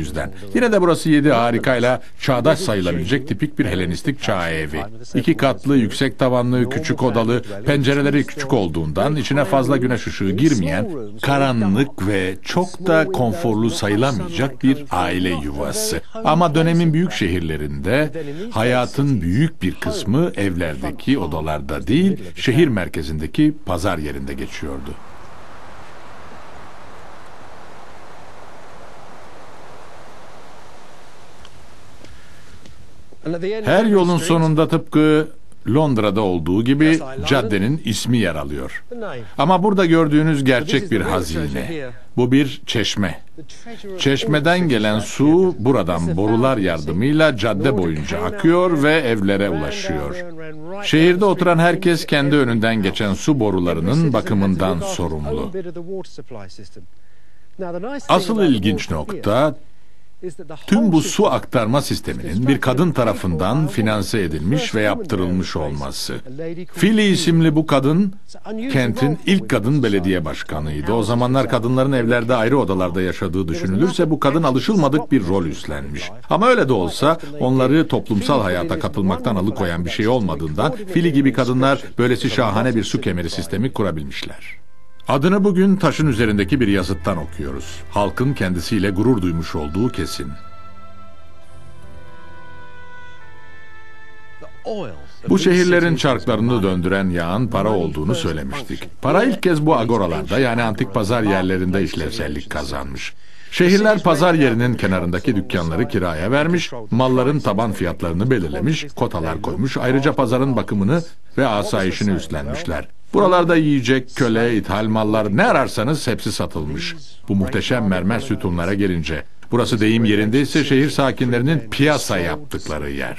yüzden. Yine de burası yedi harikayla çağdaş sayılabilecek tipik bir Helenistik çağ evi. İki katlı, yüksek tavanlı, küçük odalı, pencereleri küçük olduğundan içine fazla güneş ışığı girmeyen, karanlık ve çok da konforlu sayılamayacak bir aile yuvası. Ama dönemin büyük şehirlerinde hayatın büyük bir kısmı evlerdeki odalarda değil, şehir merkezindeki pazar yerinde geçiyordu. Her yolun sonunda tıpkı Londra'da olduğu gibi caddenin ismi yer alıyor. Ama burada gördüğünüz gerçek bir hazine. Bu bir çeşme. Çeşmeden gelen su buradan borular yardımıyla cadde boyunca akıyor ve evlere ulaşıyor. Şehirde oturan herkes kendi önünden geçen su borularının bakımından sorumlu. Asıl ilginç nokta Tüm bu su aktarma sisteminin bir kadın tarafından finanse edilmiş ve yaptırılmış olması. Philly isimli bu kadın kentin ilk kadın belediye başkanıydı. O zamanlar kadınların evlerde ayrı odalarda yaşadığı düşünülürse bu kadın alışılmadık bir rol üstlenmiş. Ama öyle de olsa onları toplumsal hayata katılmaktan alıkoyan bir şey olmadığından Philly gibi kadınlar böylesi şahane bir su kemeri sistemi kurabilmişler. Adını bugün taşın üzerindeki bir yazıttan okuyoruz. Halkın kendisiyle gurur duymuş olduğu kesin. Bu şehirlerin çarklarını döndüren yağın para olduğunu söylemiştik. Para ilk kez bu agoralarda yani antik pazar yerlerinde işlevsellik kazanmış. Şehirler pazar yerinin kenarındaki dükkanları kiraya vermiş, malların taban fiyatlarını belirlemiş, kotalar koymuş, ayrıca pazarın bakımını ve asayişini üstlenmişler. Buralarda yiyecek, köle, ithal mallar ne ararsanız hepsi satılmış. Bu muhteşem mermer sütunlara gelince, burası deyim yerindeyse şehir sakinlerinin piyasa yaptıkları yer.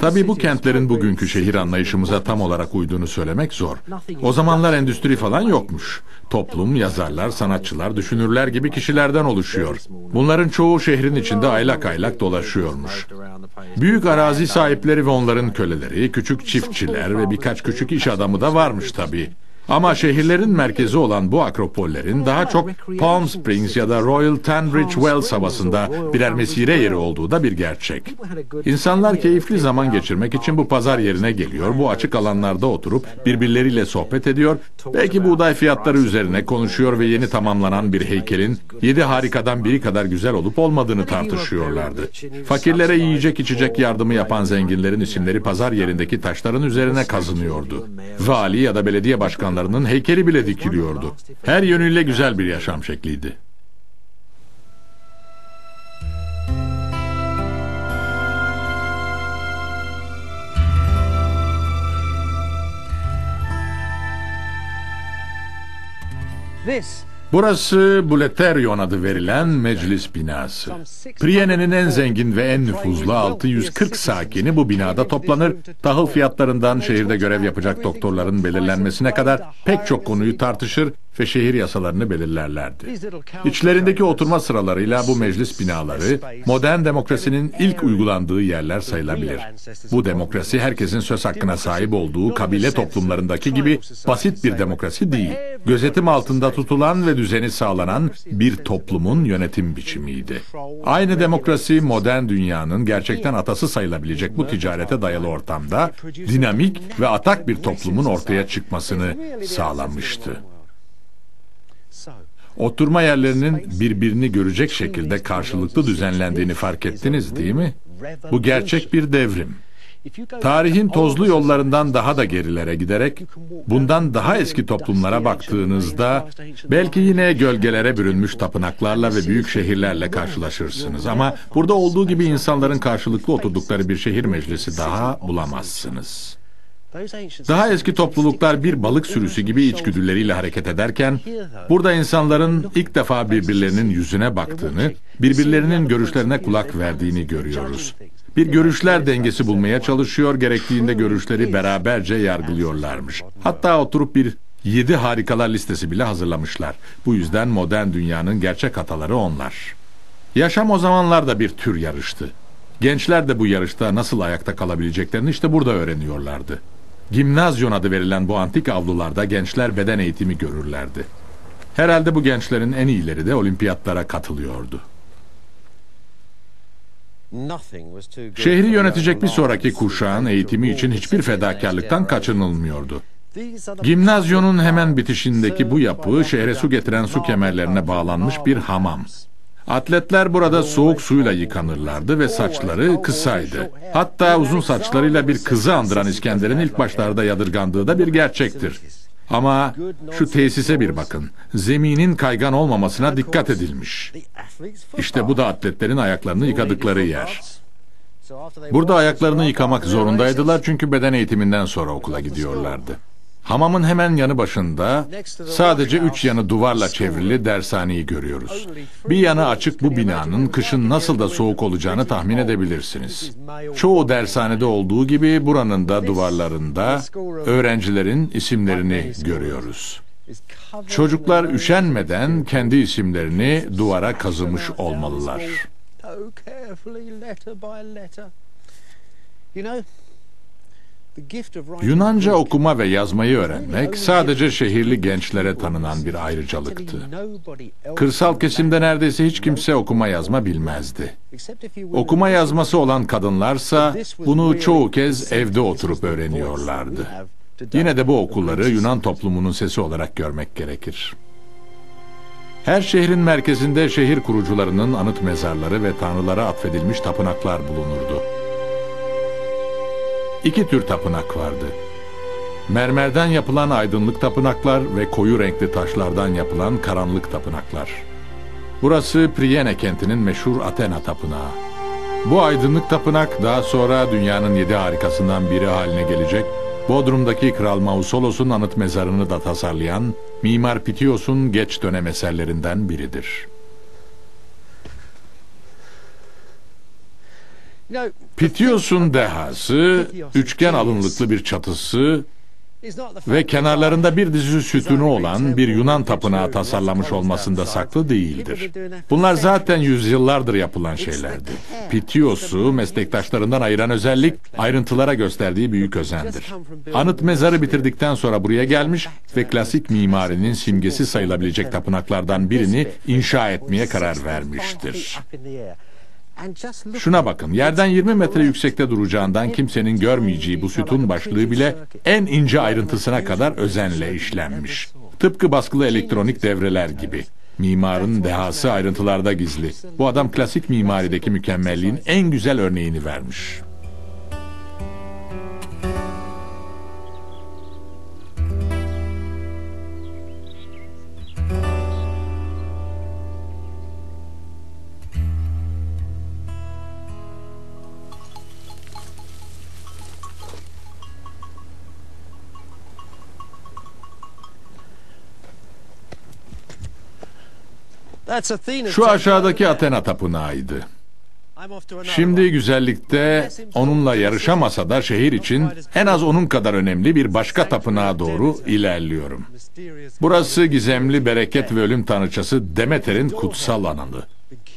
Tabii bu kentlerin bugünkü şehir anlayışımıza tam olarak uyduğunu söylemek zor. O zamanlar endüstri falan yokmuş. Toplum, yazarlar, sanatçılar, düşünürler gibi kişilerden oluşuyor. Bunların çoğu şehrin içinde aylak aylak dolaşıyormuş. Büyük arazi sahipleri ve onların köleleri, küçük çiftçiler ve birkaç küçük iş adamı da varmış tabii. Ama şehirlerin merkezi olan bu akropollerin daha çok Palm Springs ya da Royal Tunbridge Wells havasında birer mesire yeri olduğu da bir gerçek. İnsanlar keyifli zaman geçirmek için bu pazar yerine geliyor, bu açık alanlarda oturup birbirleriyle sohbet ediyor, belki buğday fiyatları üzerine konuşuyor ve yeni tamamlanan bir heykelin yedi harikadan biri kadar güzel olup olmadığını tartışıyorlardı. Fakirlere yiyecek içecek yardımı yapan zenginlerin isimleri pazar yerindeki taşların üzerine kazınıyordu. Vali ya da belediye başkanları insanlarının heykeli bile dikiliyordu. Her yönüyle güzel bir yaşam şekliydi. This Burası Buleterion adı verilen meclis binası. Priyene'nin en zengin ve en nüfuzlu 640 sakini bu binada toplanır, tahıl fiyatlarından şehirde görev yapacak doktorların belirlenmesine kadar pek çok konuyu tartışır ve şehir yasalarını belirlerlerdi. İçlerindeki oturma sıralarıyla bu meclis binaları modern demokrasinin ilk uygulandığı yerler sayılabilir. Bu demokrasi herkesin söz hakkına sahip olduğu kabile toplumlarındaki gibi basit bir demokrasi değil. Gözetim altında tutulan ve düzeni sağlanan bir toplumun yönetim biçimiydi. Aynı demokrasi modern dünyanın gerçekten atası sayılabilecek bu ticarete dayalı ortamda dinamik ve atak bir toplumun ortaya çıkmasını sağlamıştı. Oturma yerlerinin birbirini görecek şekilde karşılıklı düzenlendiğini fark ettiniz değil mi? Bu gerçek bir devrim. Tarihin tozlu yollarından daha da gerilere giderek bundan daha eski toplumlara baktığınızda belki yine gölgelere bürünmüş tapınaklarla ve büyük şehirlerle karşılaşırsınız ama burada olduğu gibi insanların karşılıklı oturdukları bir şehir meclisi daha bulamazsınız. Daha eski topluluklar bir balık sürüsü gibi içgüdüleriyle hareket ederken, burada insanların ilk defa birbirlerinin yüzüne baktığını, birbirlerinin görüşlerine kulak verdiğini görüyoruz. Bir görüşler dengesi bulmaya çalışıyor, gerektiğinde görüşleri beraberce yargılıyorlarmış. Hatta oturup bir yedi harikalar listesi bile hazırlamışlar. Bu yüzden modern dünyanın gerçek ataları onlar. Yaşam o zamanlar da bir tür yarıştı. Gençler de bu yarışta nasıl ayakta kalabileceklerini işte burada öğreniyorlardı. Gimnazyon adı verilen bu antik avlularda gençler beden eğitimi görürlerdi. Herhalde bu gençlerin en iyileri de olimpiyatlara katılıyordu. Şehri yönetecek bir sonraki kuşağın eğitimi için hiçbir fedakarlıktan kaçınılmıyordu. Gimnazyonun hemen bitişindeki bu yapı şehre su getiren su kemerlerine bağlanmış bir hamam. Atletler burada soğuk suyla yıkanırlardı ve saçları kısaydı. Hatta uzun saçlarıyla bir kızı andıran İskender'in ilk başlarda yadırgandığı da bir gerçektir. Ama şu tesise bir bakın. Zeminin kaygan olmamasına dikkat edilmiş. İşte bu da atletlerin ayaklarını yıkadıkları yer. Burada ayaklarını yıkamak zorundaydılar çünkü beden eğitiminden sonra okula gidiyorlardı. Hamamın hemen yanı başında sadece üç yanı duvarla çevrili dershaneyi görüyoruz. Bir yanı açık bu binanın kışın nasıl da soğuk olacağını tahmin edebilirsiniz. Çoğu dershanede olduğu gibi buranın da duvarlarında öğrencilerin isimlerini görüyoruz. Çocuklar üşenmeden kendi isimlerini duvara kazımış olmalılar. Yunanca okuma ve yazmayı öğrenmek sadece şehirli gençlere tanınan bir ayrıcalıktı. Kırsal kesimde neredeyse hiç kimse okuma yazma bilmezdi. Okuma yazması olan kadınlarsa bunu çoğu kez evde oturup öğreniyorlardı. Yine de bu okulları Yunan toplumunun sesi olarak görmek gerekir. Her şehrin merkezinde şehir kurucularının anıt mezarları ve tanrılara atfedilmiş tapınaklar bulunurdu. İki tür tapınak vardı. Mermerden yapılan aydınlık tapınaklar ve koyu renkli taşlardan yapılan karanlık tapınaklar. Burası Priene kentinin meşhur Athena tapınağı. Bu aydınlık tapınak daha sonra dünyanın yedi harikasından biri haline gelecek, Bodrum'daki Kral Mausolos'un anıt mezarını da tasarlayan Mimar Pitios'un geç dönem eserlerinden biridir. Pitios'un dehası, üçgen alınlıklı bir çatısı ve kenarlarında bir dizi sütunu olan bir Yunan tapınağı tasarlamış olmasında saklı değildir. Bunlar zaten yüzyıllardır yapılan şeylerdi. Pitios'u meslektaşlarından ayıran özellik ayrıntılara gösterdiği büyük özendir. Anıt mezarı bitirdikten sonra buraya gelmiş ve klasik mimarinin simgesi sayılabilecek tapınaklardan birini inşa etmeye karar vermiştir. Şuna bakın, yerden 20 metre yüksekte duracağından kimsenin görmeyeceği bu sütun başlığı bile en ince ayrıntısına kadar özenle işlenmiş. Tıpkı baskılı elektronik devreler gibi. Mimarın dehası ayrıntılarda gizli. Bu adam klasik mimarideki mükemmelliğin en güzel örneğini vermiş. Şu aşağıdaki Athena tapınağıydı. Şimdi güzellikte onunla yarışamasa da şehir için en az onun kadar önemli bir başka tapınağa doğru ilerliyorum. Burası gizemli bereket ve ölüm tanrıçası Demeter'in kutsal alanı.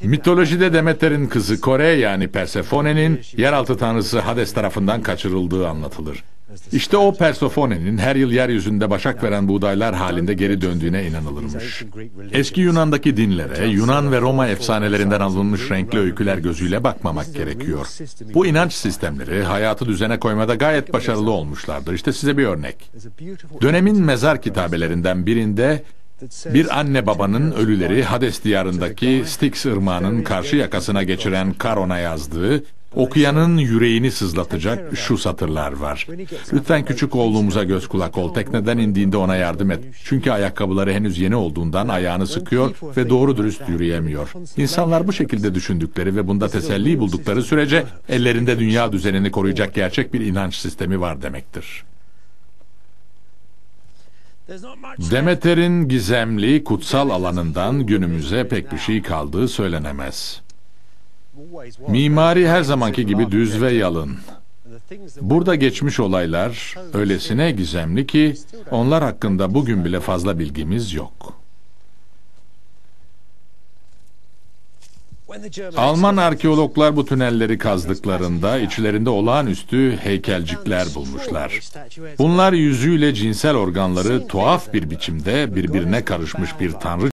Mitolojide Demeter'in kızı Kore yani Persephone'nin yeraltı tanrısı Hades tarafından kaçırıldığı anlatılır. İşte o Persephone'nin her yıl yeryüzünde başak veren buğdaylar halinde geri döndüğüne inanılırmış. Eski Yunan'daki dinlere, Yunan ve Roma efsanelerinden alınmış renkli öyküler gözüyle bakmamak gerekiyor. Bu inanç sistemleri hayatı düzene koymada gayet başarılı olmuşlardır. İşte size bir örnek. Dönemin mezar kitabelerinden birinde bir anne babanın ölüleri Hades diyarındaki Styx ırmağının karşı yakasına geçiren Karon'a yazdığı Okuyanın yüreğini sızlatacak şu satırlar var. Lütfen küçük oğlumuza göz kulak ol. Tekneden indiğinde ona yardım et. Çünkü ayakkabıları henüz yeni olduğundan ayağını sıkıyor ve doğru dürüst yürüyemiyor. İnsanlar bu şekilde düşündükleri ve bunda teselli buldukları sürece ellerinde dünya düzenini koruyacak gerçek bir inanç sistemi var demektir. Demeter'in gizemli, kutsal alanından günümüze pek bir şey kaldığı söylenemez. Mimari her zamanki gibi düz ve yalın. Burada geçmiş olaylar öylesine gizemli ki onlar hakkında bugün bile fazla bilgimiz yok. Alman arkeologlar bu tünelleri kazdıklarında içlerinde olağanüstü heykelcikler bulmuşlar. Bunlar yüzüyle cinsel organları tuhaf bir biçimde birbirine karışmış bir tanrı